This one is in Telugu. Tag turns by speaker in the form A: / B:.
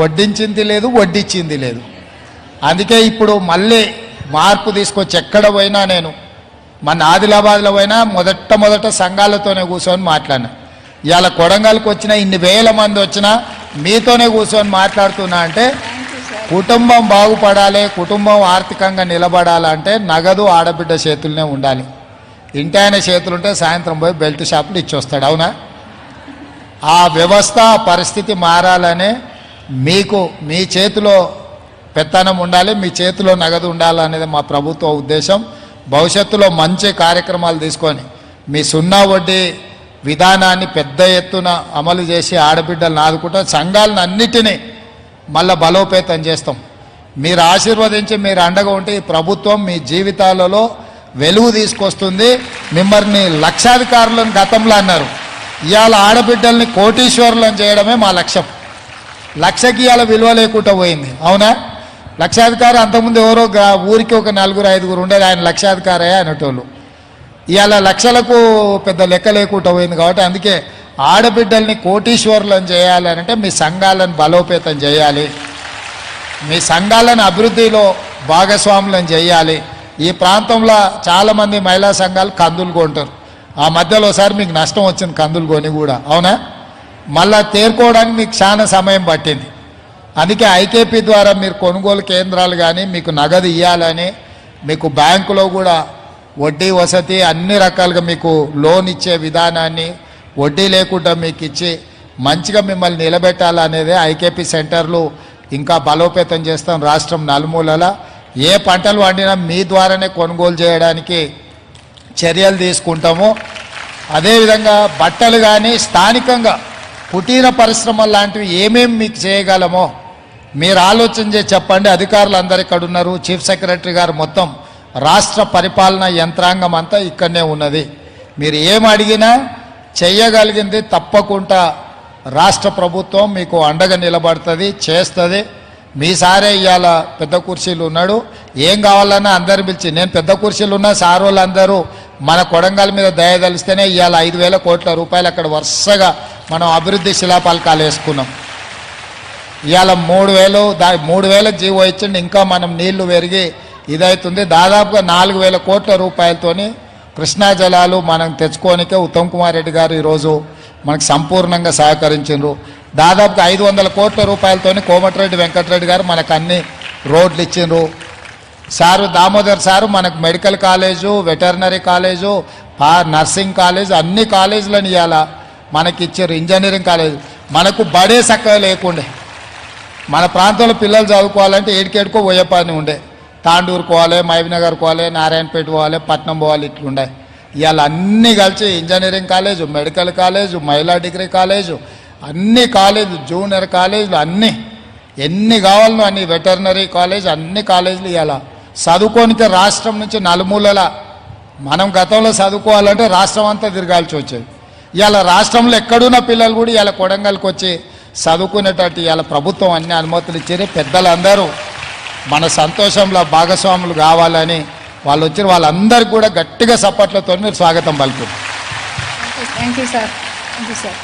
A: వడ్డించింది లేదు వడ్డించింది లేదు. అందుకే ఇప్పుడు మళ్ళీ మార్పు తీసుకొచ్చి ఎక్కడ పోయినా నేను మన ఆదిలాబాద్లో పోయినా మొదట మొదట సంఘాలతోనే కూర్చొని మాట్లాడినా. ఇవాళ కొడంగల్కి వచ్చిన ఇన్ని వేల మంది వచ్చినా మీతోనే కూర్చొని మాట్లాడుతున్నా అంటే కుటుంబం బాగుపడాలి కుటుంబం ఆర్థికంగా నిలబడాలంటే నగదు ఆడబిడ్డ చేతుల్నే ఉండాలి. ఇంటి ఆయన చేతులుంటే సాయంత్రం పోయి బెల్ట్ షాపులు ఇచ్చొస్తాడు అవునా? ఆ వ్యవస్థ పరిస్థితి మారాలనే మీకు మీ చేతిలో పెత్తనం ఉండాలి మీ చేతిలో నగదు ఉండాలనేది మా ప్రభుత్వ ఉద్దేశం. భవిష్యత్తులో మంచి కార్యక్రమాలు తీసుకొని మీ సున్నా వడ్డీ విధానాన్ని పెద్ద ఎత్తున అమలు చేసి ఆడబిడ్డలను ఆదుకుంటాం సంఘాలను అన్నిటినీ మళ్ళీ బలోపేతం చేస్తాం. మీరు ఆశీర్వదించి మీరు అండగా ఉంటే ఈ ప్రభుత్వం మీ జీవితాలలో వెలుగు తీసుకొస్తుంది. మిమ్మల్ని లక్షాధికారులను గతంలో అన్నారు. ఇవాళ ఆడబిడ్డల్ని కోటీశ్వరులను చేయడమే మా లక్ష్యం. లక్షకి ఇవాళ విలువ లేకుండా పోయింది. అవునా? లక్షాధికారి అంతకుముందు ఎవరో ఊరికి ఒక నలుగురు ఐదుగురు ఉండేది. ఆయన లక్షాధికారే అనేటోళ్ళు. ఇవాళ లక్షలకు పెద్ద లెక్క లేకుండా పోయింది కాబట్టి అందుకే ఆడబిడ్డల్ని కోటీశ్వరులను చేయాలి అంటే మీ సంఘాలను బలోపేతం చేయాలి. మీ సంఘాలను అభివృద్ధిలో భాగస్వాములను చేయాలి. ఈ ప్రాంతంలో చాలామంది మహిళా సంఘాలు కందులు కొంటారు ఆ మధ్యలో ఒకసారి మీకు నష్టం వచ్చింది కందులు కొని కూడా. అవునా? మళ్ళా తేరుకోవడానికి మీకు చాలా సమయం పట్టింది. అందుకే ఐకేపీ ద్వారా మీరు కొనుగోలు కేంద్రాలు కానీ మీకు నగదు ఇవ్వాలని మీకు బ్యాంకులో కూడా వడ్డీ వసతి అన్ని రకాలుగా మీకు లోన్ ఇచ్చే విధానాన్ని వడ్డీ లేకుండా మీకు ఇచ్చి మంచిగా మిమ్మల్ని నిలబెట్టాలనేదే ఐకేపీ సెంటర్లు ఇంకా బలోపేతం చేస్తాం రాష్ట్రం నలుమూలల. ఏ పంటలు వండినా మీ ద్వారానే కొనుగోలు చేయడానికి చర్యలు తీసుకుంటాము. అదేవిధంగా బట్టలు కానీ స్థానికంగా కుటీర పరిశ్రమ లాంటివి ఏమేమి మీకు చేయగలమో మీరు ఆలోచన చేసి చెప్పండి. అధికారులు అందరు ఇక్కడ ఉన్నారు. చీఫ్ సెక్రటరీ గారు మొత్తం రాష్ట్ర పరిపాలన యంత్రాంగం అంతా ఇక్కడనే ఉన్నది. మీరు ఏం అడిగినా చేయగలిగింది తప్పకుండా రాష్ట్ర ప్రభుత్వం మీకు అండగా నిలబడుతుంది చేస్తుంది. మీ సారే ఇవాళ పెద్ద కుర్చీలు ఉన్నాడు. ఏం కావాలన్నా అందరు పిలిచి నేను పెద్ద కుర్చీలు ఉన్నా సారోళ్ళందరూ మన కొడంగల్ మీద దయ తలిస్తేనే ఇవాళ ఐదు వేల కోట్ల రూపాయలు అక్కడ వరుసగా మనం అభివృద్ధి శిలాపాలకాలు వేసుకున్నాం. ఇవాళ మూడు వేలు దా మూడు వేల జీవో ఇచ్చిండి ఇంకా మనం నీళ్ళు పెరిగి ఇదవుతుంది దాదాపుగా నాలుగు వేల కోట్ల రూపాయలతోని కృష్ణా జలాలు మనం తెచ్చుకోనికే ఉత్తమ్ కుమార్ రెడ్డి గారు ఈరోజు మనకు సంపూర్ణంగా సహకరించారు దాదాపుగా ఐదు వందల కోట్ల రూపాయలతోని కోమటిరెడ్డి వెంకటరెడ్డి గారు మనకు అన్ని రోడ్లు ఇచ్చిండ్రు. సారు దామోదర్ సారు మనకు medical college veterinary college nursing college అన్ని కాలేజీలను ఇవాళ మనకి ఇచ్చారు ఇంజనీరింగ్ కాలేజ్. మనకు బడే చక్కగా లేకుండే. మన ప్రాంతంలో పిల్లలు చదువుకోవాలంటే ఏడికేడుకో పోయే పని ఉండే. తాండూరు పోవాలి మహబీనగర్ పోవాలి నారాయణపేట పోవాలి పట్నం పోవాలి ఇట్లుండే. ఇవాళ అన్నీ కలిసి ఇంజనీరింగ్ కాలేజు మెడికల్ కాలేజు మహిళా డిగ్రీ కాలేజు అన్ని కాలేజు జూనియర్ కాలేజీలు అన్నీ. ఎన్ని కావాలనో అన్ని వెటర్నరీ కాలేజ్ అన్ని కాలేజీలు ఇవాళ చదువుకోనికే రాష్ట్రం నుంచి నలుమూలల. మనం గతంలో చదువుకోవాలంటే రాష్ట్రం అంతా తిరగాల్సి వచ్చేది. ఇవాళ రాష్ట్రంలో ఎక్కడున్న పిల్లలు కూడా ఇలా కొడంగల్కి వచ్చి చదువుకునేటట్టు ఇవాళ ప్రభుత్వం అన్ని అనుమతులు ఇచ్చి పెద్దలందరూ మన సంతోషంలో భాగస్వాములు కావాలని వాళ్ళు వచ్చిన వాళ్ళందరికీ కూడా గట్టిగా సపోర్ట్లతో మీరు స్వాగతం పలుకుతారు
B: thank you sir thank you sir